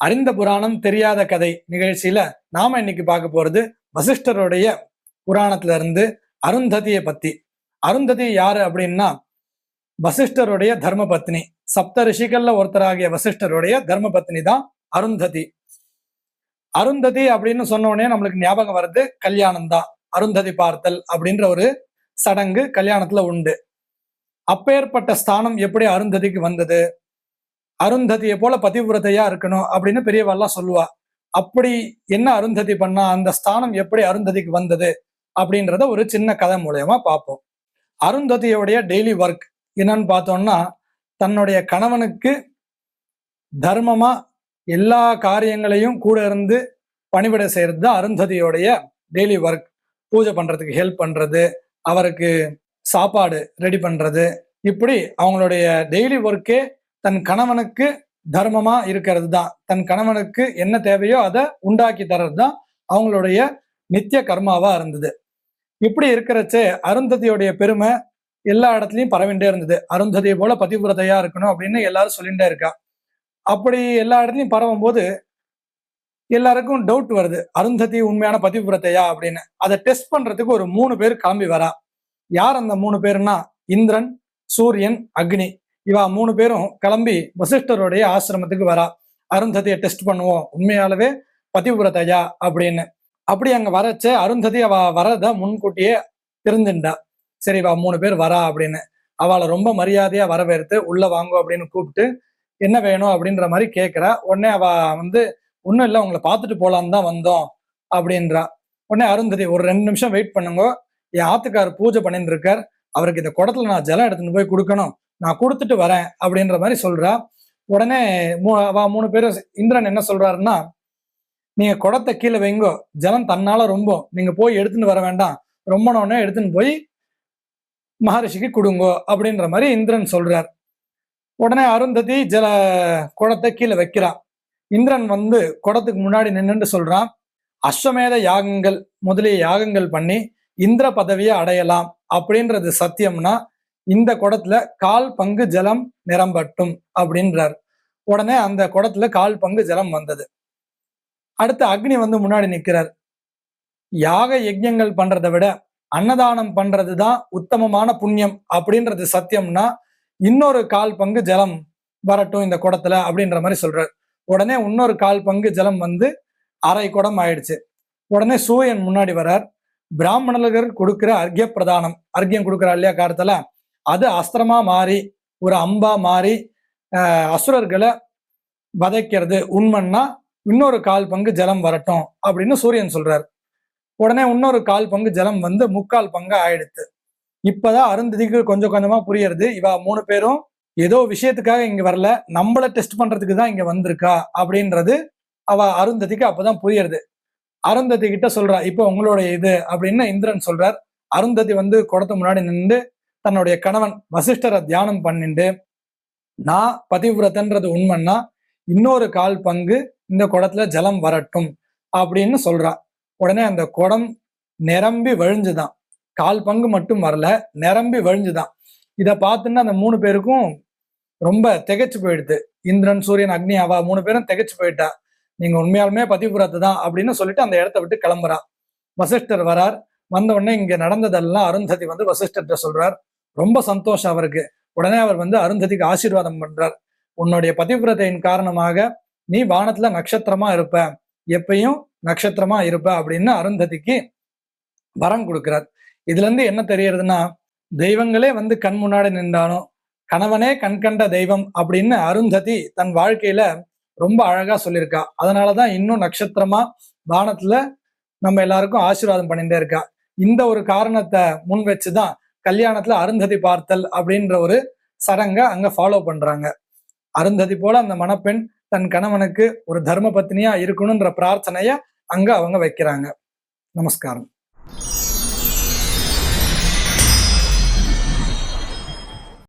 அறிந்த புராணம் தெரியாத கதை நிகழ்ச்சியில நாம இன்னைக்கு பார்க்க போறது வசிஷ்டருடைய புராணத்துல இருந்து அருந்ததியை பத்தி. அருந்ததி யாரு அப்படின்னா வசிஷ்டருடைய தர்ம பத்னி சப்த ரிஷிகள்ல ஒருத்தராகிய வசிஷ்டருடைய தர்ம பத்னி தான் அருந்ததி. அருந்ததி அப்படின்னு சொன்ன உடனே நம்மளுக்கு ஞாபகம் வருது கல்யாணம் தான் அருந்ததி பார்த்தல் அப்படின்ற ஒரு சடங்கு கல்யாணத்துல உண்டு. அப்பேற்பட்ட ஸ்தானம் எப்படி அருந்ததிக்கு வந்தது? அருந்ததியை போல பதிவிரதையா இருக்கணும் அப்படின்னு பெரியவாள்லாம் சொல்லுவா. அப்படி என்ன அருந்ததி பண்ணா அந்த ஸ்தானம் எப்படி அருந்ததிக்கு வந்தது அப்படின்றத ஒரு சின்ன கதை மூலயமா பார்ப்போம். அருந்ததியோடைய டெய்லி ஒர்க் என்னன்னு பார்த்தோம்னா தன்னுடைய கணவனுக்கு தர்மமா எல்லா காரியங்களையும் கூட இருந்து பணிவிட செய்யறது தான் அருந்ததியோடைய டெய்லி ஒர்க் பூஜை பண்றதுக்கு ஹெல்ப் பண்றது அவருக்கு சாப்பாடு ரெடி பண்றது. இப்படி அவங்களுடைய டெய்லி ஒர்க்கே தன் கணவனுக்கு தர்மமா இருக்கிறது தான் தன் கணவனுக்கு என்ன தேவையோ அதை உண்டாக்கி தர்றது தான் அவங்களுடைய நித்திய கர்மாவா இருந்தது. இப்படி இருக்கிறச்சே அருந்ததியோடைய பெருமை எல்லா இடத்துலயும் பரவிண்டே இருந்தது. அருந்ததியை போல பதிவிரதையா இருக்கணும் அப்படின்னு எல்லாரும் சொல்லிட்டே இருக்கா. அப்படி எல்லா இடத்துலயும் பரவும் போது எல்லாருக்கும் டவுட் வருது. அருந்ததி உண்மையான பதிவிரத்தையா அப்படின்னு. அதை டெஸ்ட் பண்றதுக்கு ஒரு மூணு பேர் கிளம்பி வரா. யார் அந்த மூணு பேருன்னா? இந்திரன் சூரியன் அக்னி. இவா மூணு பேரும் கிளம்பி வசிஷ்டருடைய ஆசிரமத்துக்கு வரா. அருந்ததியை டெஸ்ட் பண்ணுவோம். உண்மையாலவே பதிவிரதையா அப்படின்னு. அப்படி அங்க வரச்ச அருந்ததி அவ வரத முன்கூட்டியே தெரிஞ்சுண்டா சரி வா மூணு பேர் வரா அப்படின்னு. அவளை ரொம்ப மரியாதையா வரவேற்று உள்ள வாங்கோ அப்படின்னு கூப்பிட்டு என்ன வேணும்? அப்படின்ற மாதிரி கேட்குறா உடனே அவ வந்து ஒன்றும் இல்லை உங்களை பார்த்துட்டு போகலான்னு தான் வந்தோம். அப்படின்றா. உடனே அருந்ததி ஒரு ரெண்டு நிமிஷம் வெயிட் பண்ணுங்க. என் ஆத்துக்கார் பூஜை பண்ணிட்டு இருக்கார். அவருக்கு இந்த குடத்துல நான் ஜலம் எடுத்துட்டு போய் கொடுக்கணும். நான் கொடுத்துட்டு வரேன் அப்படின்ற மாதிரி சொல்றா. உடனே மூ வா மூணு பேரும் இந்திரன் என்ன சொல்றாருன்னா நீங்க குடத்தை கீழே வைங்கோ ஜலம் தன்னால ரொம்ப நீங்க போய் எடுத்துன்னு வர வேண்டாம். ரொம்பனோடனே எடுத்துன்னு போய் மகரிஷிக்கு கொடுங்கோ அப்படின்ற மாதிரி இந்திரன் சொல்றார். உடனே அருந்ததி ஜல குடத்தை கீழே வைக்கிறான் இந்திரன் வந்து குடத்துக்கு முன்னாடி நின்று சொல்றான் அஸ்வமேத யாகங்கள் முதலிய யாகங்கள் பண்ணி இந்திர பதவியை அடையலாம். அப்படின்றது சத்தியம்னா இந்த குடத்துல கால் பங்கு ஜலம் நிரம்பட்டும் அப்படின்றார். உடனே அந்த குடத்துல கால் பங்கு ஜலம் வந்தது. அடுத்து அக்னி வந்து முன்னாடி நிற்கிறார். யாக யஜ்யங்கள் பண்றதை விட அன்னதானம் பண்றது தான் உத்தமமான புண்ணியம் அப்படின்றது சத்தியம்னா இன்னொரு கால் பங்கு ஜலம் வரட்டும் இந்த குடத்துல அப்படின்ற மாதிரி சொல்றார். உடனே இன்னொரு கால் பங்கு ஜலம் வந்து அரை குடம் ஆயிடுச்சு. உடனே சூரியன் முன்னாடி வரார். பிராமணர்கள் கொடுக்கிற அர்க்கிய பிரதானம். அர்க்கியம் கொடுக்குறா இல்லையா காரத்துல அது அஸ்திரமா மாறி ஒரு அம்பா மாறி அசுரர்களை வதைக்கிறது உண்மைன்னா இன்னொரு கால் பங்கு ஜலம் வரட்டும் அப்படின்னு சூரியன் சொல்றார். உடனே இன்னொரு கால் பங்கு ஜலம் வந்து முக்கால் பங்கு ஆயிடுத்து. இப்பதான் அருந்ததிக்கு கொஞ்சம் கொஞ்சமா புரியறது. இவா மூணு பேரும் ஏதோ விஷயத்துக்காக இங்க வரல நம்மள டெஸ்ட் பண்றதுக்கு தான் இங்க வந்திருக்கா அப்படின்றது அவ அருந்ததிக்கு அப்பதான் புரியறது. அருந்ததி கிட்ட சொல்றா இப்போ உங்களுடைய இது அப்படின்னு இந்திரன் சொல்றார். அருந்ததி வந்து குடத்து முன்னாடி நின்று தன்னுடைய கணவன் வசிஷ்டரை தியானம் பண்ணிட்டு நான் பதிவிரதன்றது உண்மைன்னா இன்னொரு கால் பங்கு இந்த குடத்துல ஜலம் வரட்டும் அப்படின்னு சொல்றா. உடனே அந்த குடம் நிரம்பி வழிஞ்சுதான். கால் பங்கு மட்டும் வரல நிரம்பி வழிஞ்சுதான். இதை பார்த்துன்னா அந்த மூணு பேருக்கும் ரொம்ப திகைச்சு போயிடுது. இந்திரன் சூரியன் அக்னி அவா மூணு பேரும் திகைச்சு போயிட்டா. நீங்க உண்மையாலுமே பதிபுரத்து தான் அப்படின்னு சொல்லிட்டு அந்த இடத்த விட்டு கிளம்புறா. வசிஷ்டர் வரார். வந்த உடனே இங்க நடந்ததெல்லாம் அருந்ததி வந்து வசிஷ்டர்கிட்ட சொல்றார். ரொம்ப சந்தோஷம் அவருக்கு. உடனே அவர் வந்து அருந்ததிக்கு ஆசீர்வாதம் பண்றார். உன்னுடைய பதிவிரதையின் காரணமாக நீ வானத்துல நட்சத்திரமா இருப்ப. எப்பயும் நட்சத்திரமா இருப்ப அப்படின்னு அருந்ததிக்கு வரம் கொடுக்கிறார். இதுல இருந்து என்ன தெரியறதுன்னா தெய்வங்களே வந்து கண் முன்னாடி நின்றாலும் கணவனே கண் கண்ட தெய்வம் அப்படின்னு அருந்ததி தன் வாழ்க்கையில ரொம்ப அழகா சொல்லியிருக்கா. அதனாலதான் இன்னும் நட்சத்திரமா வானத்துல நம்ம எல்லாருக்கும் ஆசீர்வாதம் பண்ணிட்டே இருக்கா. இந்த ஒரு காரணத்தை முன் வச்சுதான் கல்யாணத்துல அருந்ததி பார்த்தல் அப்படின்ற ஒரு சடங்கை அங்க ஃபாலோ பண்றாங்க. அருந்ததி போல அந்த மணப்பெண் தன் கணவனுக்கு ஒரு தர்ம பத்னியா இருக்கணும்ன்ற பிரார்த்தனைய அங்க அவங்க வைக்கிறாங்க. நமஸ்காரம்.